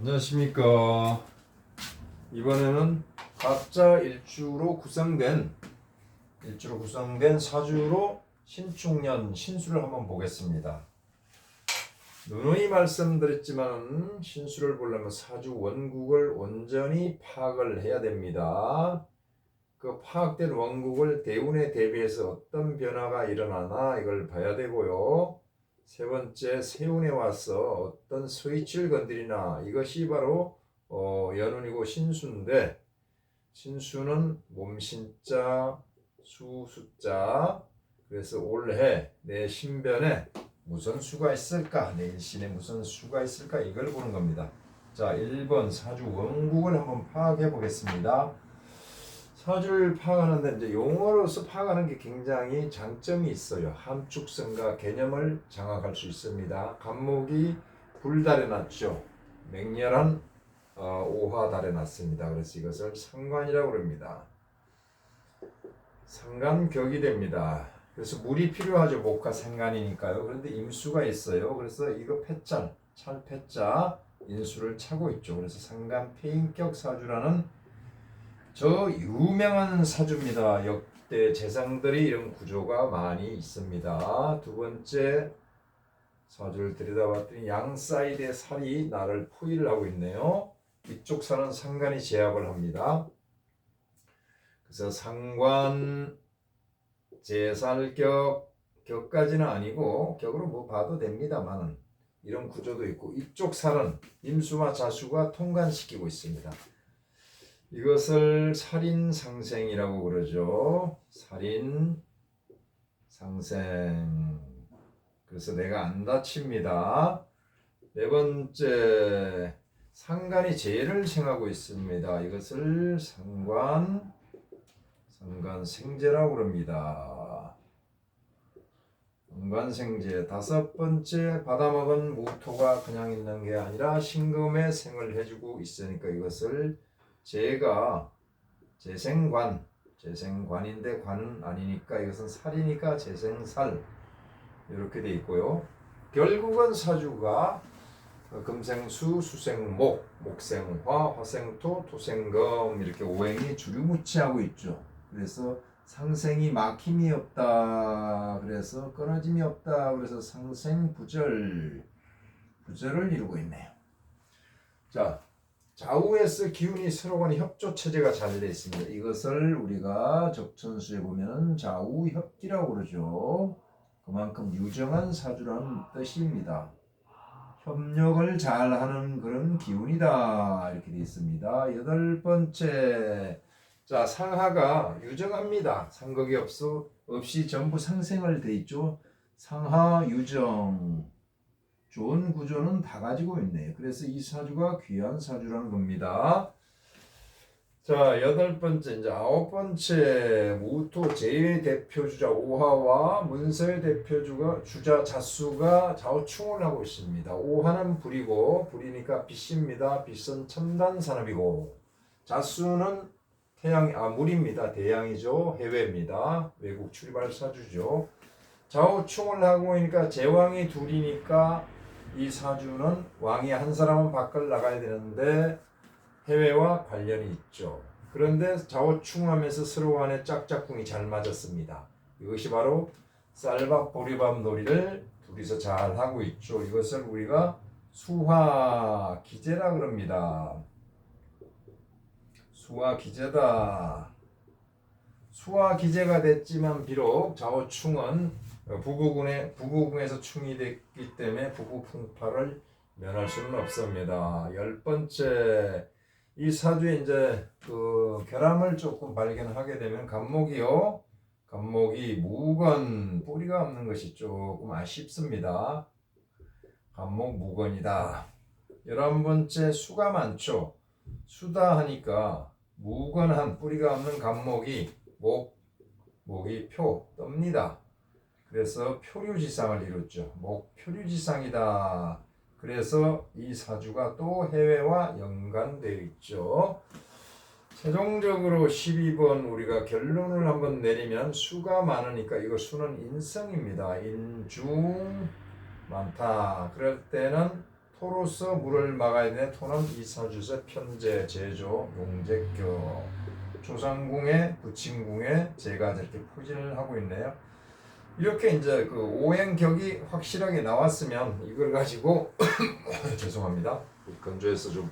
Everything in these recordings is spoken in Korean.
안녕하십니까. 이번에는 각자 일주로 구성된 일주로 구성된 사주로 신축년 신수를 한번 보겠습니다. 누누이 말씀드렸지만 신수를 보려면 사주 원국을 온전히 파악을 해야 됩니다. 그 파악된 원국을 대운에 대비해서 어떤 변화가 일어나나 이걸 봐야 되고요. 세 번째 세운에 와서 어떤 스위치를 건드리나 이것이 바로 어, 연운이고 신수인데 신수는 몸신자 수숫자 그래서 올해 내 신변에 무슨 수가 있을까? 내 일신에 무슨 수가 있을까? 이걸 보는 겁니다. 자 1번 사주 원국을 한번 파악해 보겠습니다 사주를 파악하는데 이제 용어로서 파악하는 게 굉장히 장점이 있어요. 함축성과 개념을 장악할 수 있습니다. 간목이 불달에 났죠. 맹렬한 어, 오화달에 났습니다. 그래서 이것을 상관이라고 합니다. 상관격이 됩니다. 그래서 물이 필요하죠. 목화 상관이니까요. 그런데 임수가 있어요. 그래서 이거 패짤, 찰패자 인수를 차고 있죠. 그래서 상관 폐인격 사주라는 저 유명한 사주입니다. 역대 재상들이 이런 구조가 많이 있습니다. 두 번째 사주를 들여다봤더니 양 사이드의 살이 나를 포위를 하고 있네요. 이쪽 살은 상관이 제압을 합니다. 그래서 상관 제살격 격까지는 아니고 격으로 뭐 봐도 됩니다만은 이런 구조도 있고 이쪽 살은 임수와 자수가 통관시키고 있습니다. 이것을 살인 상생이라고 그러죠. 살인 상생. 그래서 내가 안 다칩니다. 네 번째 상관이 죄를 생하고 있습니다. 이것을 상관 상관 생제라고 그럽니다. 상관 생제 다섯 번째 받아먹은 무토가 그냥 있는 게 아니라 신금에 생을 해주고 있으니까 이것을 제가 재생관 재생관인데 관은 아니니까 이것은 살이니까 재생살 이렇게 돼 있고요. 결국은 사주가 금생수, 수생목, 목생화, 화생토, 토생금 이렇게 오행이 주류무치하고 있죠. 그래서 상생이 막힘이 없다. 그래서 끊어짐이 없다. 그래서 상생 부절 부절을 이루고 있네요. 자, 좌우에서 기운이 서로 간에 협조 체제가 잘 되어 있습니다. 이것을 우리가 적천수에 보면 좌우 협기라고 그러죠. 그만큼 유정한 사주라는 뜻입니다. 협력을 잘하는 그런 기운이다 이렇게 되어 있습니다. 여덟 번째 자 상하가 유정합니다. 상극이 없어 없이 전부 상생을 돼 있죠. 상하 유정 좋은 구조는 다 가지고 있네요. 그래서 이 사주가 귀한 사주라는 겁니다. 자, 여덟 번째, 이제 아홉 번째, 무토 제의 대표 주자 오하와 문서의 대표 주가 주자 자수가 좌우충을 하고 있습니다. 오하는 불이고, 불이니까 빛입니다. 빛은 첨단 산업이고, 자수는 태양, 아, 물입니다. 대양이죠. 해외입니다. 외국 출발 사주죠. 좌우충을 하고 있으니까 제왕이 둘이니까 이 사주는 왕이 한 사람은 밖을 나가야 되는데 해외와 관련이 있죠. 그런데 좌우충하면서 서로 간에 짝짝꿍이 잘 맞았습니다. 이것이 바로 쌀밥 보리밥 놀이를 둘이서 잘 하고 있죠. 이것을 우리가 수화 기제라 그럽니다. 수화 기제다. 수화 기제가 됐지만 비록 좌우충은 부부군에 부부궁에서 충이 됐기 때문에 부부 풍파를 면할 수는 없습니다. 열 번째 이 사주에 이제 그 결함을 조금 발견하게 되면 간목이요. 간목이 무건 뿌리가 없는 것이 조금 아쉽습니다. 간목 무건이다. 열한 번째 수가 많죠. 수다 하니까 무건한 뿌리가 없는 간목이 목 목이 표 떱니다. 그래서 표류지상을 이뤘죠. 목표류지상이다. 그래서 이 사주가 또 해외와 연관되어 있죠. 최종적으로 12번 우리가 결론을 한번 내리면 수가 많으니까 이거 수는 인성입니다. 인중 많다. 그럴 때는 토로서 물을 막아야 되는 토는 이사주에서 편제, 제조, 용제교 조상궁에 부친궁에 제가 이렇게 포진을 하고 있네요. 이렇게 이제 그 오행격이 확실하게 나왔으면 이걸 가지고 죄송합니다. 건조해서 좀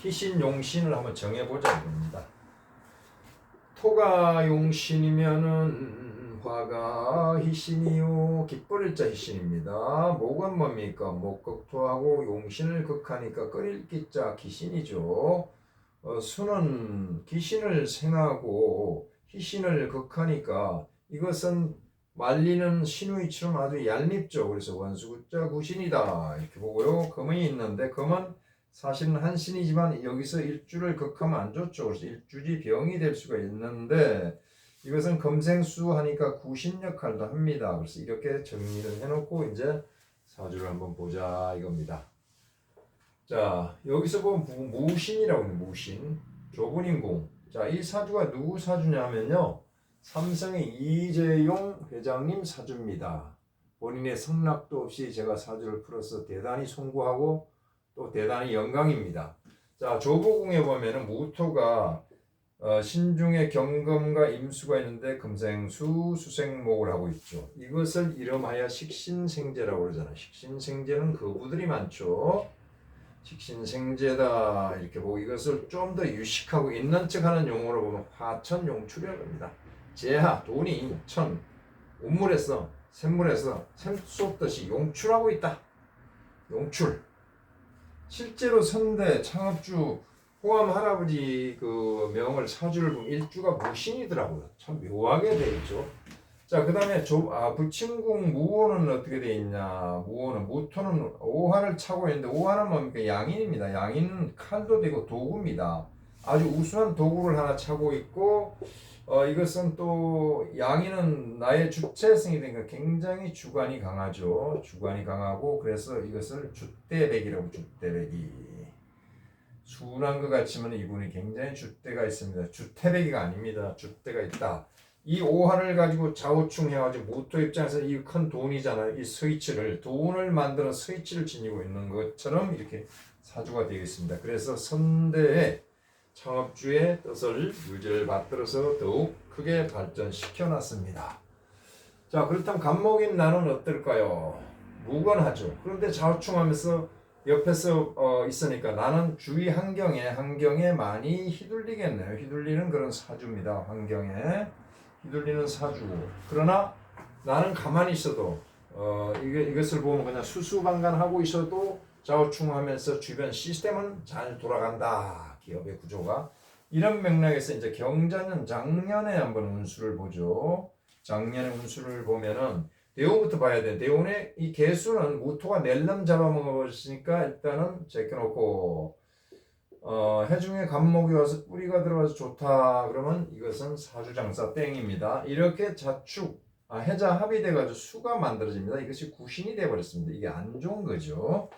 희신 용신을 한번 정해보자 이겁니다. 토가 용신이면은 화가 희신이요 기뻐릴 자 희신입니다. 목은 뭡니까? 목극토하고 용신을 극하니까 끓일 기자 기신이죠. 어, 수는 기신을 생하고 희신을 극하니까 이것은 말리는 신우이처럼 아주 얄밉죠. 그래서 원수 구자 구신이다 이렇게 보고요. 금이 있는데 금은 사실은 한신이지만 여기서 일주를 극하면 안 좋죠. 그래서 일주지 병이 될 수가 있는데 이것은 금생수 하니까 구신 역할도 합니다. 그래서 이렇게 정리를 해놓고 이제 사주를 한번 보자 이겁니다. 자 여기서 보면 무- 무신이라고 있는 무신 조분인공. 자이 사주가 누구 사주냐면요. 삼성의 이재용 회장님 사주입니다. 본인의 성락도 없이 제가 사주를 풀어서 대단히 송구하고 또 대단히 영광입니다. 자 조보궁에 보면은 무토가 어, 신중에 경금과 임수가 있는데 금생수 수생목을 하고 있죠. 이것을 이름하여 식신생제라고 그러잖아요. 식신생제는 거부들이 많죠. 식신생제다 이렇게 보고 이것을 좀 더 유식하고 있는 척하는 용어로 보면 화천용출이라고 합니다. 재하 돈이 천 운물에서 샘물에서 샘 쏟듯이 용출하고 있다. 용출. 실제로 선대 창업주 호암 할아버지 그 명을 사주를 보면 일주가 무신이더라고요. 참 묘하게 돼 있죠. 자, 그 다음에 아, 부친궁 무호는 어떻게 돼 있냐? 무호는 무토는 오한을 차고 있는데 오한은 뭡니까? 양인입니다. 양인은 칼도 되고 도구입니다. 아주 우수한 도구를 하나 차고 있고 어, 이것은 또 양인은 나의 주체성이 되니까 굉장히 주관이 강하죠. 주관이 강하고 그래서 이것을 주대백이라고 주대백이. 순한 것 같지만 이분이 굉장히 주대가 있습니다. 주태백이가 아닙니다. 주대가 있다. 이 오한을 가지고 좌우충 해가지고 모토 입장에서 이 큰 돈이잖아요. 이 스위치를 돈을 만드는 스위치를 지니고 있는 것처럼 이렇게 사주가 되어 있습니다. 그래서 선대의 창업주의 뜻을 유지를 받들어서 더욱 크게 발전시켜 놨습니다. 자 그렇다면 간목인 나는 어떨까요? 무건하죠. 그런데 좌우충하면서 옆에서 어, 있으니까 나는 주위 환경에 환경에 많이 휘둘리겠네요. 휘둘리는 그런 사주입니다. 환경에 휘둘리는 사주고 그러나 나는 가만히 있어도 어, 이게, 이것을 보면 그냥 수수방관하고 있어도 좌우충하면서 주변 시스템은 잘 돌아간다. 기업의 구조가 이런 맥락에서 이제 경자년 작년에 한번 운수를 보죠. 작년의 운수를 보면은 대우부터 봐야 돼. 대우의 이 개수는 무토가 낼름 잡아먹었으니까 일단은 제껴놓고 어, 해중에 간목이 와서 뿌리가 들어와서 좋다. 그러면 이것은 사주장사 땡입니다. 이렇게 자축 아, 해자 합의돼가지고 수가 만들어집니다. 이것이 구신이 돼버렸습니다. 이게 안 좋은 거죠.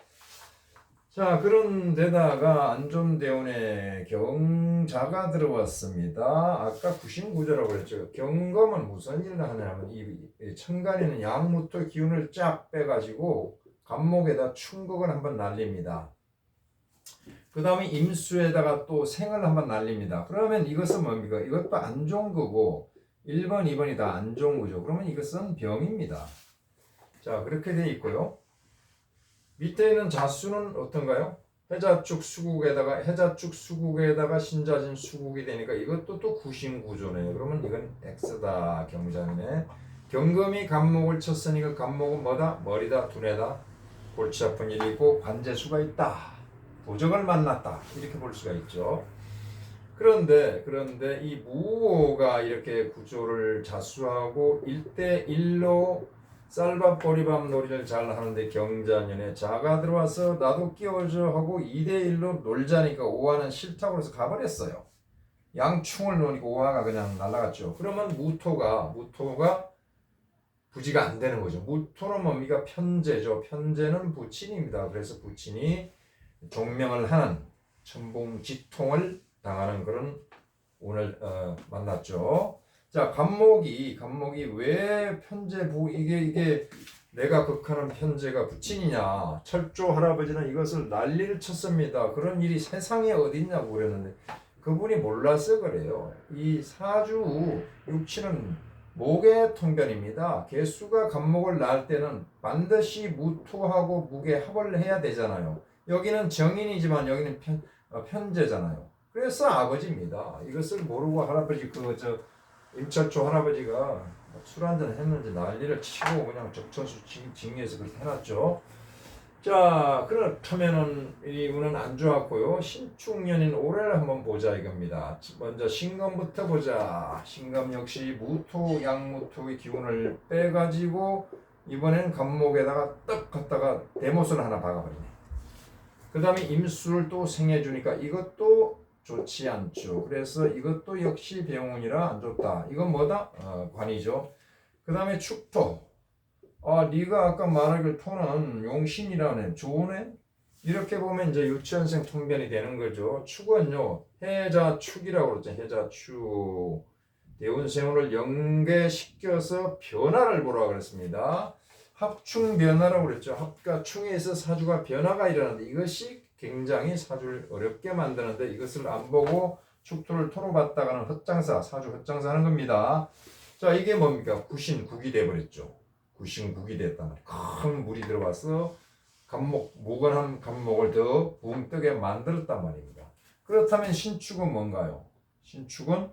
자, 그런 데다가 안좀대운에 경자가 들어왔습니다. 아까 구신구조라고 그랬죠. 경검은 무슨 일을 하냐면 이 천간에는 양무토 기운을 쫙 빼가지고 간목에다 충격을 한번 날립니다. 그 다음에 임수에다가 또 생을 한번 날립니다. 그러면 이것은 뭡니까? 이것도 안 좋은 거고 1번, 2번이 다 안 좋은 거죠. 그러면 이것은 병입니다. 자, 그렇게 돼 있고요. 밑에 있는 자수는 어떤가요? 해자축 수국에다가 해자축 수국에다가 신자진 수국이 되니까 이것도 또 구신 구조네요. 그러면 이건 X다 경장이네. 경금이 간목을 쳤으니까 간목은 뭐다? 머리다, 두뇌다. 골치 아픈 일이 있고 관제수가 있다. 도적을 만났다. 이렇게 볼 수가 있죠. 그런데 그런데 이 무호가 이렇게 구조를 자수하고 1대 1로 쌀밥 보리밥 놀이를 잘 하는데 경자년에 자가 들어와서 나도 끼워줘 하고 2대1로 놀자니까 오화는 싫다고 해서 가버렸어요. 양충을 놓으니까 오화가 그냥 날아갔죠. 그러면 무토가 무토가 부지가 안 되는 거죠. 무토는 뭡니까? 편제죠. 편제는 부친입니다. 그래서 부친이 종명을 하는 천봉지통을 당하는 그런 오늘 어, 만났죠. 자, 간목이 간목이 왜 편제부 이게 이게 내가 극하는 편제가 부친이냐 철조 할아버지는 이것을 난리를 쳤습니다. 그런 일이 세상에 어딨냐고 그랬는데 그분이 몰라서 그래요. 이 사주 육치는 목의 통변입니다. 개수가 간목을 낳을 때는 반드시 무토하고 무게 합을 해야 되잖아요. 여기는 정인이지만 여기는 편, 어, 편제잖아요. 그래서 아버지입니다. 이것을 모르고 할아버지 그저 임철조 할아버지가 술 한잔 했는지 난리를 치고 그냥 적천수 징- 징계해서 그렇게 해놨죠. 자, 그렇다면은 이 운은 안 좋았고요. 신축년인 올해를 한번 보자 이겁니다. 먼저 신금부터 보자. 신금 역시 무토, 양무토의 기운을 빼가지고 이번엔 간목에다가 떡 갖다가 대못을 하나 박아버리네. 그 다음에 임수를 또 생해주니까 이것도 좋지 않죠. 그래서 이것도 역시 병운이라 안 좋다. 이건 뭐다? 어, 관이죠. 그 다음에 축토. 아, 네가 아까 말하길 토는 용신이라네. 좋으네. 이렇게 보면 이제 유치원생 통변이 되는 거죠. 축은요, 해자축이라고 그러죠. 해자축. 대운생운을 연계시켜서 변화를 보라 그랬습니다. 합충 변화라고 그랬죠. 합과 충에서 사주가 변화가 일어나는데 이것이 굉장히 사주를 어렵게 만드는데 이것을 안 보고 축토를 토로 봤다가는 헛장사, 사주 헛장사 하는 겁니다. 자, 이게 뭡니까? 구신 국이 돼버렸죠. 구신 국이 됐단 말이에요. 큰 물이 들어와서 간목, 무건한 간목을 더 붕 뜨게 만들었단 말입니다. 그렇다면 신축은 뭔가요? 신축은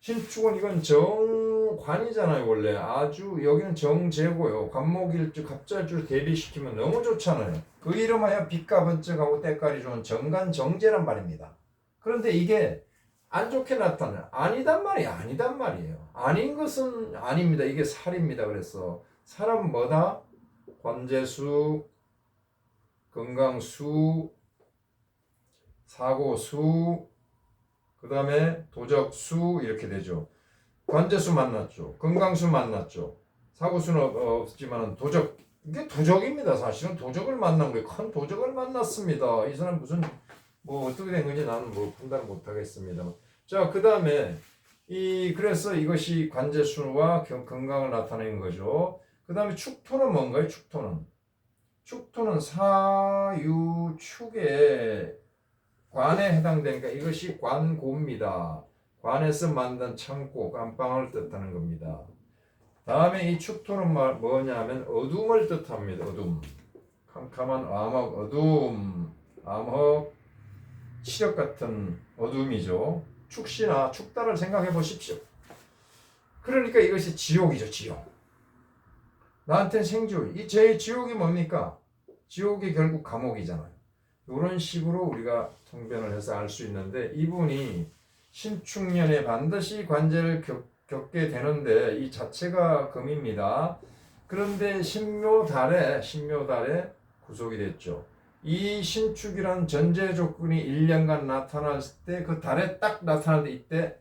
신축은 이건 정 관이잖아요 원래. 아주 여기는 정제고요. 관목일주 갑자일주를 대비시키면 너무 좋잖아요. 그 이름하여 빛과 번쩍하고 때깔이 좋은 정관정제란 말입니다. 그런데 이게 안 좋게 나타나요. 아니단 말이 아니단 말이에요. 아닌 것은 아닙니다. 이게 살입니다 그래서. 뭐다? 관제수 건강수 사고수 그 다음에 도적수 이렇게 되죠. 관제수 만났죠. 건강수 만났죠. 사고수는 없- 없지만 도적 이게 도적입니다. 사실은 도적을 만난 거예요. 큰 도적을 만났습니다. 이 사람 무슨 뭐 어떻게 된 건지 나는 뭐 판단 못 하겠습니다. 자, 그 다음에 이 그래서 이것이 관제수와 경- 건강을 나타내는 거죠. 그 다음에 축토는 뭔가요? 축토는 축토는 사유축의 관에 해당되니까 이것이 관고입니다. 관에서 만든 창고, 깜빵을 뜻하는 겁니다. 다음에 이 축토는 말- 뭐냐면 어둠을 뜻합니다. 어둠. 캄캄한 암흑, 어둠, 암흑, 치력 같은 어둠이죠. 축시나 축다를 생각해 보십시오. 그러니까 이것이 지옥이죠, 지옥. 나한테는 생지옥. 이 제 지옥이 뭡니까? 지옥이 결국 감옥이잖아요. 이런 식으로 우리가 통변을 해서 알 수 있는데 이분이 신축년에 반드시 관제를 겪, 겪게 되는데 이 자체가 금입니다. 그런데 신묘달에 신묘달에 구속이 됐죠. 이 신축이란 전제 조건이 1년간 나타났을 때그 달에 딱 나타나는데 이때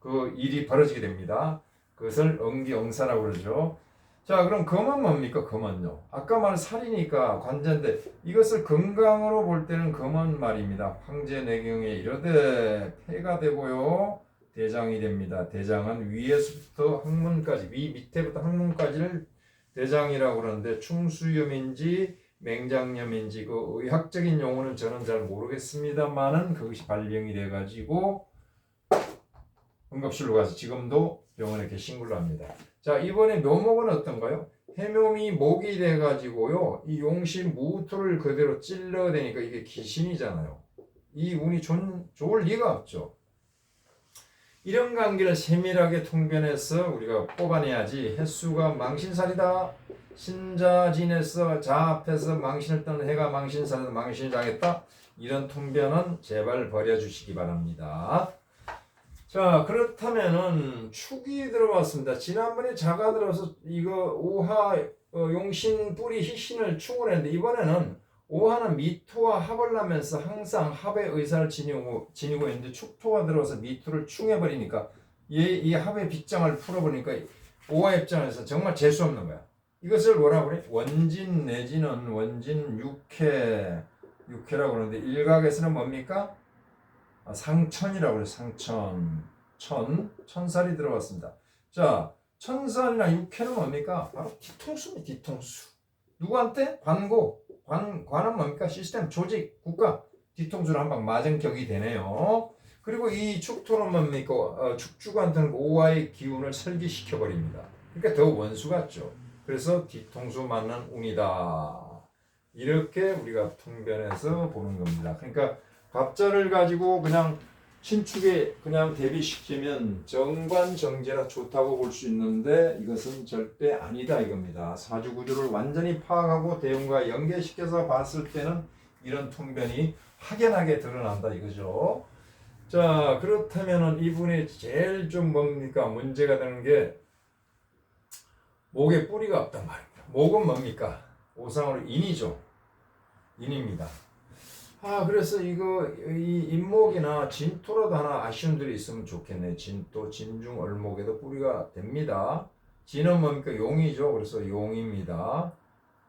그 일이 벌어지게 됩니다. 그것을 응기응사라고 그러죠. 자, 그럼 금은 뭡니까? 금은요. 아까 말 살이니까 관제인데 이것을 건강으로 볼 때는 금은 말입니다. 황제 내경에 이르되 폐가 되고요. 대장이 됩니다. 대장은 위에서부터 항문까지 위 밑에부터 항문까지를 대장이라고 그러는데 충수염인지 맹장염인지 그 의학적인 용어는 저는 잘 모르겠습니다만은 그것이 발병이 돼 가지고 응급실로 가서 지금도 병원에 계신 걸로 압니다. 자 이번에 묘목은 어떤가요? 해묘미 목이 돼가지고요 이 용신 무토를 그대로 찔러대니까 이게 귀신이잖아요. 이 운이 좋, 좋을 리가 없죠. 이런 관계를 세밀하게 통변해서 우리가 뽑아내야지 횟수가 망신살이다. 신자진에서 자 앞에서 망신을 떠는 해가 망신살에서 망신을 당했다. 이런 통변은 제발 버려주시기 바랍니다. 자 그렇다면은 축이 들어왔습니다. 지난번에 자가 들어서 이거 오하 어, 용신 뿌리 희신을 축을 했는데 이번에는 오하는 미토와 합을 하면서 항상 합의 의사를 지니고 지니고 있는데 축토가 들어서 미토를 충해 버리니까 이, 이 합의 빗장을 풀어버리니까 오하 입장에서 정말 재수 없는 거야. 이것을 뭐라 그래? 원진 내지는 원진 육회 육회라고 그러는데 일각에서는 뭡니까? 아, 상천이라고 그래요. 상천. 천. 천살이 들어갔습니다. 자, 천선이나 육회는 뭡니까? 바로 뒤통수입니다. 뒤통수. 누구한테? 관고. 관, 관은 뭡니까? 시스템, 조직, 국가. 뒤통수를 한 방 맞은 격이 되네요. 그리고 이 축토는 뭡니까? 어, 축주한테는 오화의 기운을 설기시켜 버립니다. 그러니까 더 원수 같죠. 그래서 뒤통수 맞는 운이다. 이렇게 우리가 통변해서 보는 겁니다. 그러니까 갑자를 가지고 그냥 신축에 그냥 대비시키면 정관정제라 좋다고 볼 수 있는데 이것은 절대 아니다 이겁니다. 사주 구조를 완전히 파악하고 대운과 연계시켜서 봤을 때는 이런 통변이 확연하게 드러난다 이거죠. 자 그렇다면은 이분이 제일 좀 뭡니까 문제가 되는 게 목에 뿌리가 없단 말입니다. 목은 뭡니까 오상으로 인이죠. 인입니다. 아 그래서 이거 이 인목이나 진토라도 하나 아쉬운 들이 있으면 좋겠네. 진토, 진중, 얼목에도 뿌리가 됩니다. 진은 뭡니까 용이죠. 그래서 용입니다.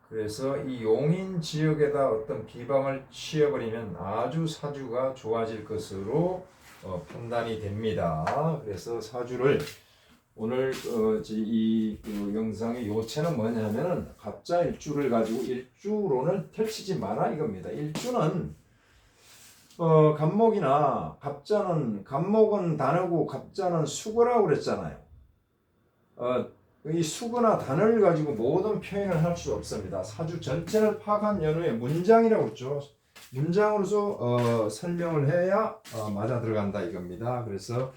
그래서 이 용인 지역에다 어떤 비방을 치어버리면 아주 사주가 좋아질 것으로 어, 판단이 됩니다. 그래서 사주를 오늘 어, 지- 이, 그 영상의 요체는 뭐냐면은 갑자 일주를 가지고 일주론을 펼치지 마라 이겁니다. 일주는 어, 갑목이나 갑자는 갑목은 단어고 갑자는 수거라고 그랬잖아요. 어, 이 수거나 단어를 가지고 모든 표현을 할 수 없습니다. 사주 전체를 파악한 연후에 문장이라고 했죠. 문장으로서 어, 설명을 해야 어, 맞아 들어간다 이겁니다. 그래서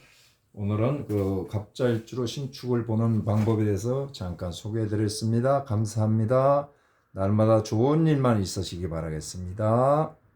오늘은 그 갑자일주로 신축을 보는 방법에 대해서 잠깐 소개해 드렸습니다. 감사합니다. 날마다 좋은 일만 있으시기 바라겠습니다.